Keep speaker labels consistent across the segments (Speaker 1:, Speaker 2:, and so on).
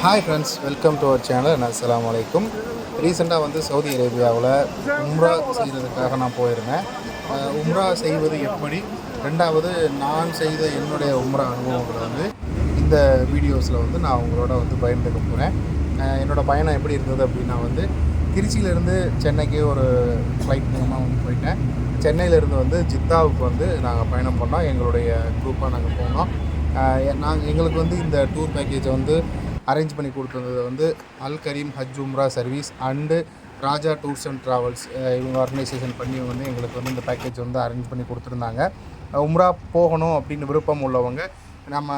Speaker 1: Hi friends welcome to our channel அஸ்லாம் வலைக்கும் ரீசெண்டாக வந்து சவுதி அரேபியாவில் உம்ரா செய்கிறதுக்காக நான் போயிருந்தேன். உம்ரா செய்வது எப்படி? ரெண்டாவது நான் செய்த என்னுடைய உம்ரா அனுபவங்களை வந்து இந்த வீடியோஸில் வந்து நான் உங்களோட வந்து பயந்துக்க போகிறேன் என்னோடய பயணம் எப்படி இருந்தது அப்படின்னா வந்து திருச்சியிலேருந்து சென்னைக்கு ஒரு ஃப்ளைட் மூலமாக வந்து போயிட்டேன். சென்னையிலேருந்து வந்து ஜித்தாவுக்கு வந்து நாங்கள் பயணம் பண்ணோம். எங்களுடைய குரூப்பாக நாங்கள் போனோம். நாங்கள் எங்களுக்கு வந்து இந்த டூர் பேக்கேஜை வந்து அரேஞ்ச் பண்ணி கொடுத்துருந்தது வந்து Al Kareem Hajj Umrah service and Raja tours and travels இவங்க ஆர்கனைசேஷன் பண்ணி வந்து எங்களுக்கு வந்து இந்த பேக்கேஜ் வந்து அரேஞ்ச் பண்ணி கொடுத்துருந்தாங்க. உம்ரா போகணும் அப்படின்னு விருப்பம் உள்ளவங்க நம்ம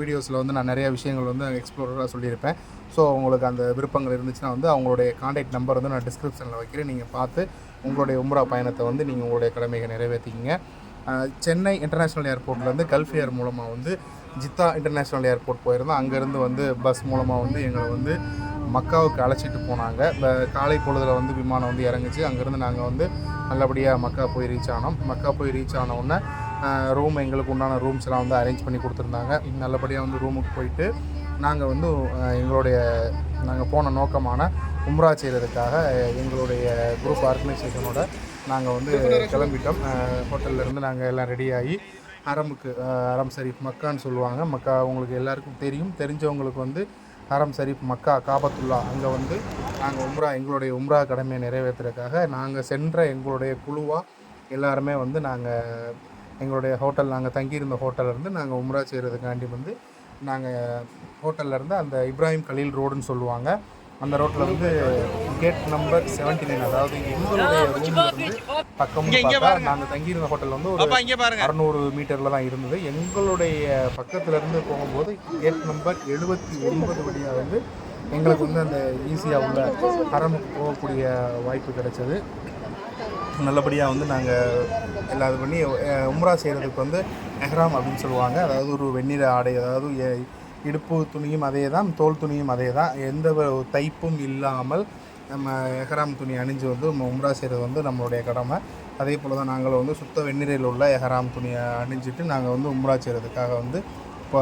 Speaker 1: வீடியோஸில் வந்து நான் நிறைய விஷயங்கள் வந்து எக்ஸ்ப்ளோராக சொல்லியிருப்பேன். ஸோ உங்களுக்கு அந்த விருப்பங்கள் இருந்துச்சுன்னா வந்து அவங்களுடைய காண்டாக்ட் நம்பர் வந்து நான் டிஸ்கிரிப்ஷனில் வைக்கிறேன். நீங்கள் பார்த்து உங்களுடைய உம்ரா பயணத்தை வந்து நீங்கள் உங்களுடைய கடமைகளை நிறைவேற்றிக்கிங்க. சென்னை இன்டர்நேஷ்னல் ஏர்போர்ட்லேருந்து கல்ஃப் ஏர் மூலமாக வந்து ஜித்தா இன்டர்நேஷ்னல் ஏர்போர்ட் போயிருந்தோம் அங்கேருந்து வந்து பஸ் மூலமாக வந்து எங்களை வந்து மக்காவுக்கு அழைச்சிட்டு போனாங்க. இப்போ காலை பொழுதில் வந்து விமானம் வந்து இறங்குச்சு. அங்கேருந்து நாங்கள் வந்து நல்லபடியாக மக்கா போய் ரீச் ஆனோம். மக்கா போய் ரீச் ஆனவுடனே ரூம் எங்களுக்கு உண்டான ரூம்ஸ் எல்லாம் வந்து அரேஞ்ச் பண்ணி கொடுத்துருந்தாங்க. நல்லபடியாக வந்து ரூமுக்கு போயிட்டு நாங்கள் வந்து எங்களுடைய நாங்கள் போன நோக்கமான உம்ரா செய்கிறதுக்காக எங்களுடைய குரூப் ஆர்கனைசேஷனோட நாங்கள் வந்து கிளம்பிட்டோம். ஹோட்டல்லேருந்து நாங்கள் எல்லாம் ரெடியாகி ஹரமுக்கு ஹரம் ஷரீஃப் மக்கான்னு சொல்லுவாங்க. மக்கா உங்களுக்கு எல்லாருக்கும் தெரியும். தெரிஞ்சவங்களுக்கு வந்து ஹரம் ஷரீஃப் மக்கா காபத்துல்லா அங்கே வந்து நாங்கள் உம்ரா எங்களுடைய உம்ரா கடமையை நிறைவேற்றுறதுக்காக நாங்கள் சென்ற எங்களுடைய குழுவாக எல்லாருமே வந்து நாங்கள் எங்களுடைய ஹோட்டல் நாங்கள் தங்கியிருந்த ஹோட்டல்லேருந்து நாங்கள் உம்ரா செய்கிறதுக்காண்டி வந்து நாங்கள் ஹோட்டல்ல இருந்து அந்த இப்ராஹிம் கலீல் ரோடுன்னு சொல்லுவாங்க. அந்த ரோட்டில் வந்து கேட் நம்பர் செவன்டி நைன் அதாவது எங்களுடைய ரூம்ல இருந்து பக்கம் பார்த்தா நாங்கள் தங்கியிருந்த ஹோட்டல் வந்து ஒரு அறநூறு மீட்டரில் தான் இருந்தது. எங்களுடைய பக்கத்துல இருந்து போகும்போது கேட் நம்பர் எழுபத்தி ஒன்பது வழியாக வந்து எங்களுக்கு வந்து அந்த ஈஸியாக உள்ள ஹரமுக்கு போகக்கூடிய வாய்ப்பு கிடைச்சது. நல்லபடியாக வந்து நாங்கள் எல்லாம் இது பண்ணி உம்ரா செய்கிறதுக்கு வந்து எஹ்ராம் அப்படின்னு சொல்லுவாங்க. அதாவது ஒரு வெண்ணிற ஆடை அதாவது இடுப்பு துணியும் அதே தான் தோல் துணியும் அதே தான் எந்த ஒரு தைப்பும் இல்லாமல் நம்ம எஹராம் துணி அணிஞ்சு வந்து நம்ம உம்ரா செய்கிறது வந்து நம்மளுடைய கடமை. அதே போல் தான் நாங்கள் வந்து சுத்த வெந்நீரில் உள்ள எஹராம் துணியை அணிஞ்சிட்டு நாங்கள் வந்து உம்ரா செய்கிறதுக்காக வந்து இப்போ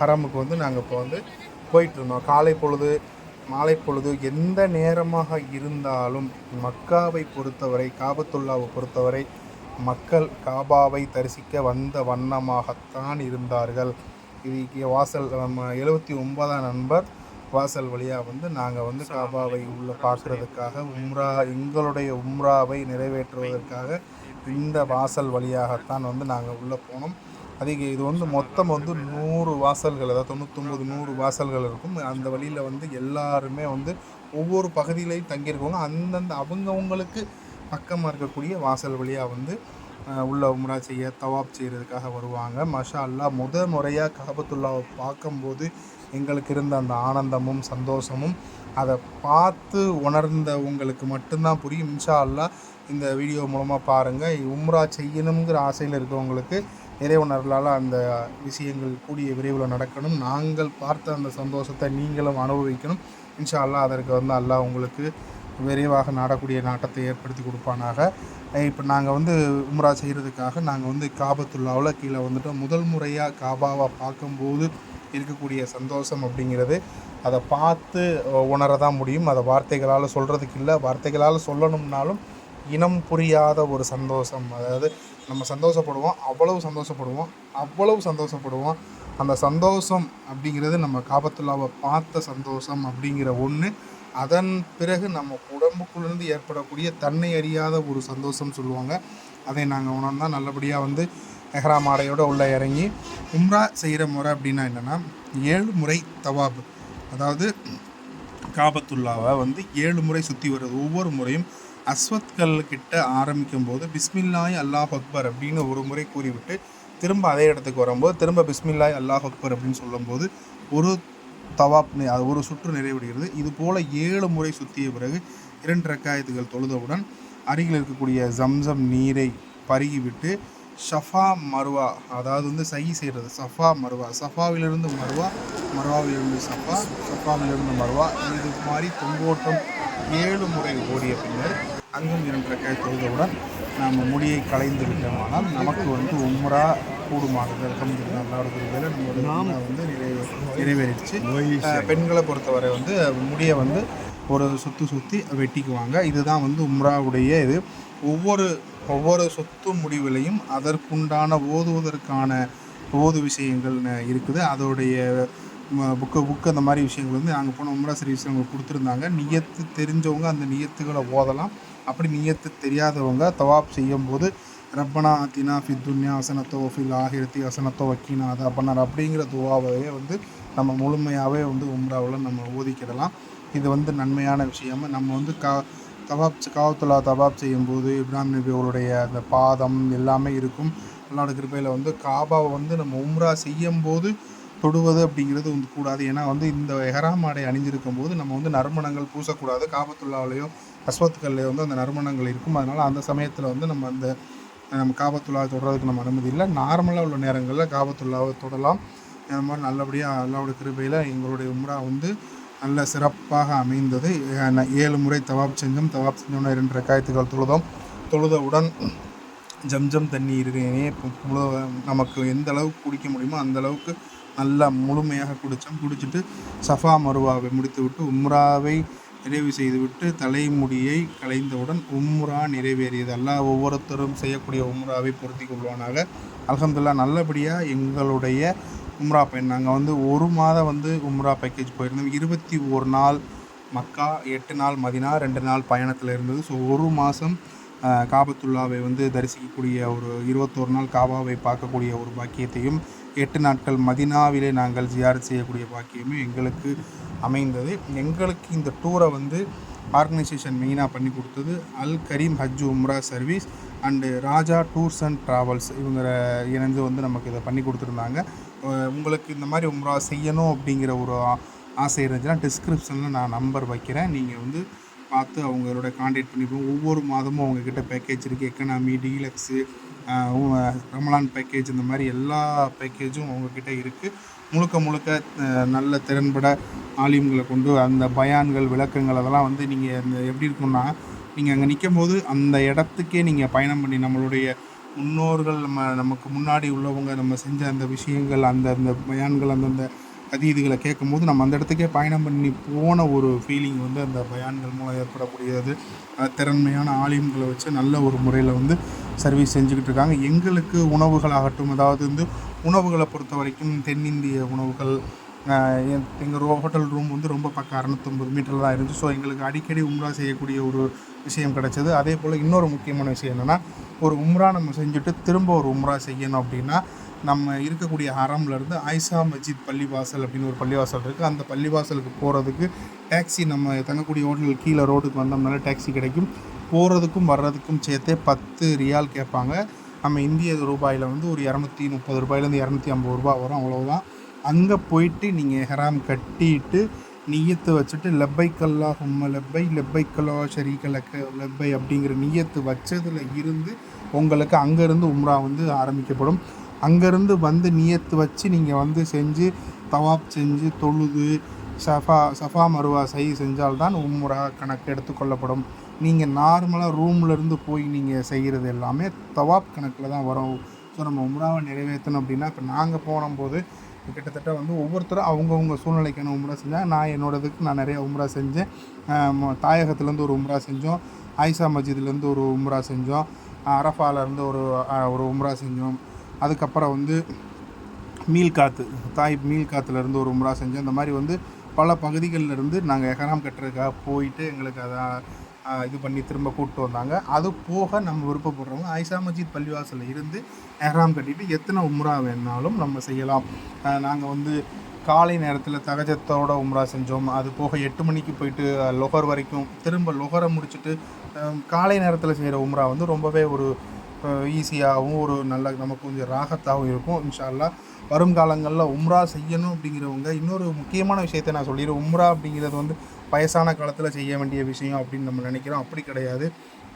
Speaker 1: ஹராமுக்கு வந்து நாங்கள் இப்போ வந்து போயிட்டு இருந்தோம். காலை பொழுது மாலை பொழுது எந்த நேரமாக இருந்தாலும் மக்காவை பொறுத்தவரை காபத்துல்லாவை பொறுத்தவரை மக்கள் காபாவை தரிசிக்க வந்த வண்ணமாகத்தான் இருந்தார்கள். இது வாசல் நம்ம எழுபத்தி ஒன்பதாம் நண்பர் வாசல் வழியாக வந்து நாங்கள் வந்து காபாவை உள்ள பார்க்குறதுக்காக உம்ரா எங்களுடைய உம்ராவை நிறைவேற்றுவதற்காக இந்த வாசல் வழியாகத்தான் வந்து நாங்கள் உள்ளே போனோம். அதிக இது வந்து மொத்தம் வந்து நூறு வாசல்கள் அதாவது தொண்ணூத்தொம்பது நூறு வாசல்கள் இருக்கும். அந்த வழியில் வந்து எல்லாருமே வந்து ஒவ்வொரு பகுதியிலையும் தங்கியிருக்கவங்க. அந்தந்த அவங்கவுங்களுக்கு பக்கமாக இருக்கக்கூடிய வாசல் வழியாக வந்து உள்ள உம்ரா செய்ய தவாப் செய்கிறதுக்காக வருவாங்க. மஷா அல்லாஹ் முத முறையாக காபத்துல்லாவை பார்க்கும்போது எங்களுக்கு இருந்த அந்த ஆனந்தமும் சந்தோஷமும் அதை பார்த்து உணர்ந்த உங்களுக்கு மட்டும்தான் புரியும். இன்ஷா அல்லாஹ் இந்த வீடியோ மூலமாக பாருங்கள் உம்ரா செய்யணுங்கிற ஆசையில் இருக்கவங்களுக்கு இறைவனர்களால் அந்த விஷயங்கள் கூடிய விரைவில் நடக்கணும். நாங்கள் பார்த்த அந்த சந்தோஷத்தை நீங்களும் அனுபவிக்கணும். இன்ஷா அல்லாஹ் அதற்கு வந்து அல்லாஹ் உங்களுக்கு விரைவாக நாடக்கூடிய நாட்டத்தை ஏற்படுத்தி கொடுப்பானாக. இப்போ நாங்கள் வந்து உம்ரா செய்கிறதுக்காக நாங்கள் வந்து காபத்துல்லாவில் கீழே வந்துட்டோம். முதல் முறையாக காபாவை பார்க்கும்போது இருக்கக்கூடிய சந்தோஷம் அப்படிங்கிறது அதை பார்த்து உணர தான் முடியும். அதை வார்த்தைகளால் சொல்கிறதுக்கு இல்லை. வார்த்தைகளால் சொல்லணும்னாலும் இனம் புரியாத ஒரு சந்தோஷம். அதாவது நம்ம சந்தோஷப்படுவோம் அவ்வளவு சந்தோஷப்படுவோம் அவ்வளவு சந்தோஷப்படுவோம். அந்த சந்தோஷம் அப்படிங்கிறது நம்ம காபத்துல்லாவை பார்த்த சந்தோஷம் அப்படிங்கிற ஒன்று அதன் பிறகு நம்ம உடம்புக்குள்ளேருந்து ஏற்படக்கூடிய தன்னை அறியாத ஒரு சந்தோஷம் சொல்லுவாங்க. அதை நாங்கள் உணர்ந்தால் நல்லபடியாக வந்து எஹ்ராம் ஆடையோடு உள்ளே இறங்கி உம்ரா செய்கிற முறை அப்படின்னா என்னென்னா ஏழு முறை தவாப். அதாவது காபத்துல்லாவை வந்து ஏழு முறை சுற்றி வருது ஒவ்வொரு முறையும் அஸ்வத்கள் கிட்ட ஆரம்பிக்கும் போது பிஸ்மில்லாய் அல்லாஹ் அக்பர் அப்படின்னு ஒரு முறை கூறிவிட்டு திரும்ப அதே இடத்துக்கு வரும்போது திரும்ப பிஸ்மில்லாய் அல்லாஹ் அக்பர் அப்படின்னு சொல்லும்போது ஒரு தவாப் அது ஒரு சுற்று நிறைவடைகிறது. இது போல் ஏழு முறை சுற்றிய பிறகு இரண்டு ரக்காயத்துகள் தொழுதவுடன் அருகில் இருக்கக்கூடிய ஜம்சம் நீரை பருகிவிட்டு ஷஃபா மருவா அதாவது வந்து சை செய்கிறது சஃபா மருவா சஃபாவிலிருந்து மருவா மருவாவிலிருந்து சஃபா சஃபாவிலிருந்து மருவா. இது மாதிரி தொங்கோட்டம் ஏழு முறை ஓடிய பின்னர் அங்கும் இரண்டு ரக்காய் தொழுதவுடன் நாம் முடியை களைந்து விட்டோமானால் நமக்கு வந்து உம்ரா கூடுமானது. அலமதுல்லா அல்லாவோட கிருபையில நம்மளோட உம்ரா வந்து நிறைவே நிறைவேறிடுச்சு. பெண்களை பொறுத்தவரை வந்து முடியை வந்து ஒரு சுற்றி சுற்றி வெட்டிக்குவாங்க. இதுதான் வந்து உம்ராவுடைய இது. ஒவ்வொரு ஒவ்வொரு சொத்து முடிவிலையும் அதற்குண்டான ஓதுவதற்கான ஓது விஷயங்கள் இருக்குது. அதோடைய புக்கு புக்கு அந்த மாதிரி விஷயங்கள் வந்து நாங்கள் போன உம்ரா சர்வீஸ் அவங்க கொடுத்துருந்தாங்க. நியத்து தெரிஞ்சவங்க அந்த நியத்துகளை ஓதலாம். அப்படி நியத்து தெரியாதவங்க தவாப் செய்யும்போது ரப்பனா அத்தினா ஃபித்துன்யா துன்யா அசனத்தோ ஃபில் ஆகிரத்தி அசனத்தோ வக்கீனா அது அப்பனார் அப்படிங்கிற துவாவையே வந்து நம்ம முழுமையாகவே வந்து உம்ராவில் நம்ம ஓதிக்கிடலாம். இது வந்து நன்மையான விஷயம். நம்ம வந்து கா தபாப் காவத்துல்லா தபாப் செய்யும்போது இப்ராஹிம் நபிகளுடைய அந்த பாதம் எல்லாமே இருக்கும். அல்லாட கிருபையில் வந்து காபாவை வந்து நம்ம உம்ரா செய்யும்போது தொடுவது அப்படிங்கிறது வந்து கூடாது. ஏன்னா வந்து இந்த எஹராம் ஆடை அணிஞ்சிருக்கும் போது நம்ம வந்து நறுமணங்கள் பூசக்கூடாது. காபத்துள்ளாவிலையோ அஸ்வத்துக்கள்லையோ வந்து அந்த நறுமணங்கள் இருக்கும். அதனால் அந்த சமயத்தில் வந்து நம்ம அந்த நம்ம காபத்துல்லா தொடுறதுக்கு நம்ம அனுமதி இல்லை. நார்மலாக உள்ள நேரங்களில் காபத்துள்ளாவை தொடலாம். அந்த மாதிரி நல்லபடியாக அல்லாவோட கிருபையில் எங்களுடைய உம்ரா வந்து நல்ல சிறப்பாக அமைந்தது. ஏழு முறை தவாப் செஞ்சோம் தவாப் செஞ்சோம்னா இரண்டு ரக்காயத்துக்கள் தொழுதோம். தொழுதவுடன் ஜம்ஜம் தண்ணீரினே முழு நமக்கு எந்த அளவுக்கு குடிக்க முடியுமோ அந்த அளவுக்கு நல்லா முழுமையாக குடித்தோம் குடிச்சிட்டு சஃபா மருவாவை முடித்துவிட்டு உம்ராவை நிறைவு செய்துவிட்டு தலைமுடியை களைந்தவுடன் உம்ரா நிறைவேறியது. அல்லாஹ் ஒவ்வொருத்தரும் செய்யக்கூடிய உம்ராவை பொருத்தி கொள்வானாக. அல்ஹம்துலில்லாஹ் நல்லபடியாக எங்களுடைய உம்ரா பயணம் நாங்கள் வந்து ஒரு மாதம் வந்து உம்ரா பேக்கேஜ் போயிருந்தோம். இருபத்தி ஒரு நாள் மக்கா எட்டு நாள் மதினா ரெண்டு நாள் பயணத்தில் இருந்தது. ஸோ ஒரு மாதம் காபத்துல்லாவை வந்து தரிசிக்கக்கூடிய ஒரு இருபத்தோரு நாள் காபாவை பார்க்கக்கூடிய ஒரு பாக்கியத்தையும் எட்டு நாட்கள் மதினாவிலே நாங்கள் ஜியாரத் செய்யக்கூடிய பாக்கியமும் எங்களுக்கு அமைந்தது. எங்களுக்கு இந்த டூரை வந்து ஆர்கனைசேஷன் மெயினாக பண்ணி கொடுத்தது. Al Kareem Hajj Umrah service and Raja tours and travels இவங்க இணைந்து வந்து நமக்கு இதை பண்ணி கொடுத்துருந்தாங்க. உங்களுக்கு இந்த மாதிரி உம்ரா செய்யணும் அப்படிங்கிற ஒரு ஆசை இருந்துச்சுன்னா டிஸ்கிரிப்ஷனில் நான் நம்பர் வைக்கிறேன். நீங்கள் வந்து பார்த்து அவங்களோட காண்டாக்ட் பண்ணிப்போம் ஒவ்வொரு மாதமும் அவங்கக்கிட்ட பேக்கேஜ் இருக்குது எக்கனாமி டீலக்ஸு ரமலான் பேக்கேஜ் இந்த மாதிரி எல்லா பேக்கேஜும் அவங்கக்கிட்ட இருக்குது முழுக்க முழுக்க நல்ல திறன்பட ஆலிம்களை கொண்டு அந்த பயான்கள் விளக்கங்கள் அதெல்லாம் வந்து நீங்கள் அந்த எப்படி இருக்கும்னா நீங்கள் அங்கே நிற்கும் போது அந்த இடத்துக்கே நீங்கள் பயணம் பண்ணி நம்மளுடைய முன்னோர்கள் நம்ம நமக்கு முன்னாடி உள்ளவங்க நம்ம செஞ்ச அந்த விஷயங்கள் அந்த அந்த பயான்கள் அந்தந்த அதீதுகளை கேட்கும்போது நம்ம அந்த இடத்துக்கே பயணம் பண்ணி போன ஒரு ஃபீலிங் வந்து அந்த பயான்கள் மூலம் ஏற்படக்கூடியது. திறன்மையான ஆலயங்களை வச்சு நல்ல ஒரு முறையில் வந்து சர்வீஸ் செஞ்சுக்கிட்டு இருக்காங்க. எங்களுக்கு உணவுகளாகட்டும் அதாவது வந்து உணவுகளை பொறுத்த வரைக்கும் தென்னிந்திய உணவுகள் எங்கள் ஹோட்டல் ரூம் வந்து ரொம்ப பக்கம் அறநூற்றம்பது மீட்டரில் தான் இருந்துச்சு ஸோ எங்களுக்கு அடிக்கடி உம்ரா செய்யக்கூடிய ஒரு விஷயம் கிடைச்சது. அதே போல் இன்னொரு முக்கியமான விஷயம் என்னென்னா ஒரு உம்ரா நம்ம செஞ்சுட்டு திரும்ப ஒரு உம்ரா செய்யணும் அப்படின்னா நம்ம இருக்கக்கூடிய ஹரம்லேருந்து ஐசா ஆயிஷா மஜித் பள்ளிவாசல் அப்படின்னு ஒரு பள்ளிவாசல் இருக்குது அந்த பள்ளிவாசலுக்கு போகிறதுக்கு டாக்ஸி நம்ம தங்கக்கூடிய ஹோட்டல் கீழே ரோடுக்கு வந்தோம்னால டாக்ஸி கிடைக்கும். போகிறதுக்கும் வர்றதுக்கும் சேர்த்தே பத்து ரியால் கேட்பாங்க. நம்ம இந்திய ரூபாயில் வந்து ஒரு இரநூத்தி முப்பது ரூபாயிலேருந்து இரநூத்தி ஐம்பது ரூபா வரும். அவ்வளோதான் அங்கே போயிட்டு நீங்கள் ஹெராம் கட்டிட்டு நியத்து வச்சுட்டு லெப்பைக்கல்லா ஹும்ம லெப்பை லெப்பைக்கல்லா ஷரீக்கலக்க லெப்பை அப்படிங்கிற நீயத்து வச்சதில் இருந்து உங்களுக்கு அங்கேருந்து உம்ரா வந்து ஆரம்பிக்கப்படும். அங்கேருந்து வந்து நீயத்து வச்சு நீங்கள் வந்து செஞ்சு தவாப் செஞ்சு தொழுது சஃபா சஃபா மருவா சை செஞ்சால்தான் உம்ரா கணக்கு எடுத்துக்கொள்ளப்படும். நீங்கள் நார்மலாக ரூம்லேருந்து போய் நீங்கள் செய்கிறது எல்லாமே தவாப் கணக்கில் தான் வரும். ஸோ நம்ம உம்ராவை நிறைவேற்றணும் அப்படின்னா இப்போ நாங்கள் போனபோது கிட்டத்தட்ட வந்து ஒவ்வொருத்தரும் அவங்கவுங்க சூழ்நிலைக்கான உம்ரா செஞ்சாங்க. நான் என்னோடதுக்கு நான் நிறைய உம்ரா செஞ்சேன். தாயகத்துலேருந்து ஒரு உம்ரா செஞ்சோம். ஆயிஷா மஜித்லேருந்து ஒரு உம்ரா செஞ்சோம். அரஃபாலேருந்து ஒரு ஒரு உம்ரா செஞ்சோம். அதுக்கப்புறம் வந்து மீல்காத்து தாய் மீல்காத்துலேருந்து ஒரு உம்ரா செஞ்சோம். இந்த மாதிரி வந்து பல பகுதிகளில் இருந்து நாங்கள் எஹராம் கட்டுறதுக்காக போயிட்டு எங்களுக்கு அதை இது பண்ணி திரும்ப கூப்பிட்டு வந்தாங்க. அது போக நம்ம விருப்பப்படுறவங்க ஐசா மஜித் பள்ளிவாசலில் இருந்து எஹ்ராம் கட்டிட்டு எத்தனை உம்ரா வேணாலும் நம்ம செய்யலாம். நாங்கள் வந்து காலை நேரத்தில் தகஜத்தோட உம்ரா செஞ்சோம். அது போக எட்டு மணிக்கு போயிட்டு லொகர் லொஹர் வரைக்கும் திரும்ப லொஹரை முடிச்சுட்டு காலை நேரத்தில் செய்கிற உம்ரா வந்து ரொம்பவே ஒரு ஈஸியாகவும் ஒரு நல்ல நமக்கு கொஞ்சம் ராகத்தாகவும் இருக்கும். இன்ஷா வருங்காலங்களில் வரும் காலங்களில் உம்ரா செய்யணும் அப்படிங்கிறவங்க இன்னொரு முக்கியமான விஷயத்தை நான் சொல்லிடுறேன். உம்ரா அப்படிங்கிறது வந்து வயசான காலத்தில் செய்ய வேண்டிய விஷயம் அப்படின்னு நம்ம நினைக்கிறோம். அப்படி கிடையாது.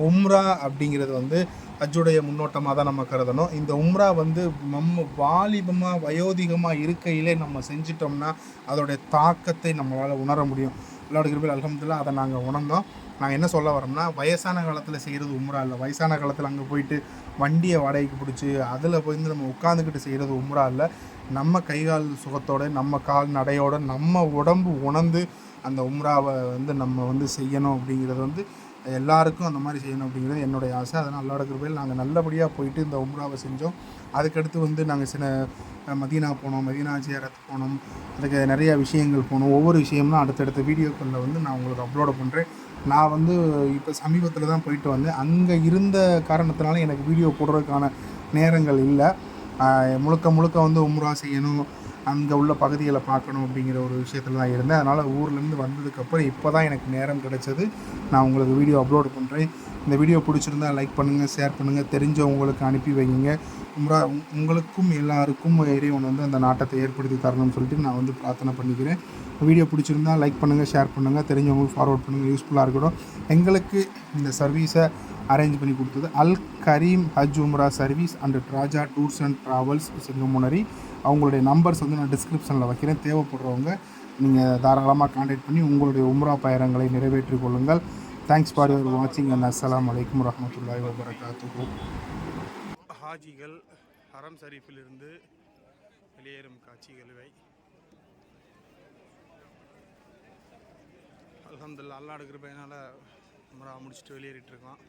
Speaker 1: உம்ரா அப்படிங்கிறது வந்து ஹஜ்ஜுடைய முன்னோட்டமாக தான் நம்ம கருதணும். இந்த உம்ரா வந்து நம்ம வாலிபமாக வயோதிகமாக இருக்கையிலே நம்ம செஞ்சிட்டோம்னா அதோடைய தாக்கத்தை நம்மளால் உணர முடியும். அல்லாவோட கிருபையில் அலமதுல்லா அதை நாங்கள் உணர்ந்தோம். நாங்கள் என்ன சொல்ல வரோம்னா வயசான காலத்தில் செய்கிறது உம்ரா இல்லை. வயசான காலத்தில் அங்கே போயிட்டு வண்டியை வாடகைக்கு பிடிச்சி அதில் போய் வந்து நம்ம உட்காந்துக்கிட்டு செய்கிறது உம்ரா இல்லை. நம்ம கை கால் சுகத்தோட நம்ம கால் நடையோட நம்ம உடம்பு உணர்ந்து அந்த உம்ராவை வந்து நம்ம வந்து செய்யணும் அப்படிங்கிறது வந்து எல்லாருக்கும் அந்த மாதிரி செய்யணும் அப்படிங்கிறது என்னுடைய ஆசை. அதனால் அல்லாட கிருபையில் நாங்கள் நல்லபடியாக போயிட்டு இந்த உம்ராவை செஞ்சோம். அதுக்கடுத்து வந்து நாங்கள் சில மதீனா போனோம் மதீனா ஜியாரத் போனோம். அதுக்கு நிறைய விஷயங்கள் போனோம். ஒவ்வொரு விஷயம்லாம் அடுத்தடுத்த வீடியோக்களில் வந்து நான் உங்களுக்கு அப்லோட் பண்ணுறேன் நான் வந்து இப்போ சமீபத்தில் தான் போயிட்டு வந்தேன். அங்கே இருந்த காரணத்தினால எனக்கு வீடியோ போடுறதுக்கான நேரங்கள் இல்லை. முழுக்க முழுக்க வந்து உம்ரா செய்யணும். அங்கே உள்ள பகுதிகளை பார்க்கணும் அப்படிங்கிற ஒரு விஷயத்தில் தான் இருந்தேன். அதனால் ஊர்லேருந்து வந்ததுக்கப்புறம் இப்போ தான் எனக்கு நேரம் கிடைச்சது. நான் உங்களுக்கு வீடியோ அப்லோட் பண்ணுறேன் இந்த வீடியோ பிடிச்சிருந்தா லைக் பண்ணுங்கள் ஷேர் பண்ணுங்கள் தெரிஞ்சவங்களுக்கு அனுப்பி வைங்க. உம்ரா உங்- உங்களுக்கும் எல்லாருக்கும் இறைவன் வந்து அந்த நாட்டத்தை ஏற்படுத்தி தரணும்னு சொல்லிட்டு நான் வந்து பிரார்த்தனை பண்ணிக்கிறேன். வீடியோ பிடிச்சிருந்தா லைக் பண்ணுங்கள் ஷேர் பண்ணுங்கள் தெரிஞ்சவங்களுக்கு ஃபார்வர்ட் பண்ணுங்கள் யூஸ்ஃபுல்லாக இருக்கட்டும். எங்களுக்கு இந்த சர்வீஸை அரேஞ்ச் பண்ணி கொடுத்தது. Al Kareem Hajj Umrah service and Raja tours and travels செங்கமுனரி அவங்களுடைய நம்பர்ஸ் வந்து நான் டிஸ்கிரிப்ஷனில் வைக்கிறேன். தேவைப்படுறவங்க நீங்கள் தாராளமாக காண்டாக்ட் பண்ணி உங்களுடைய உம்ரா பயணங்களை நிறைவேற்றிக் கொள்ளுங்கள். தேங்க்ஸ் ஃபார் யுவர் வாட்சிங் அண்ட் அஸ்லாம் வலைக்கம் வரமத்துல்லாஹி வபரகாத்துஹு ஹாஜிகள் ஹரம் ஷரீஃபிலிருந்து வெளியேறும் காட்சிகள் இவை. அல்ஹம்துலில்லாஹ் அல்லாஹ் கிருபையினால் உம்ரா முடிச்சுட்டு வெளியேறிட்டுருக்கோம்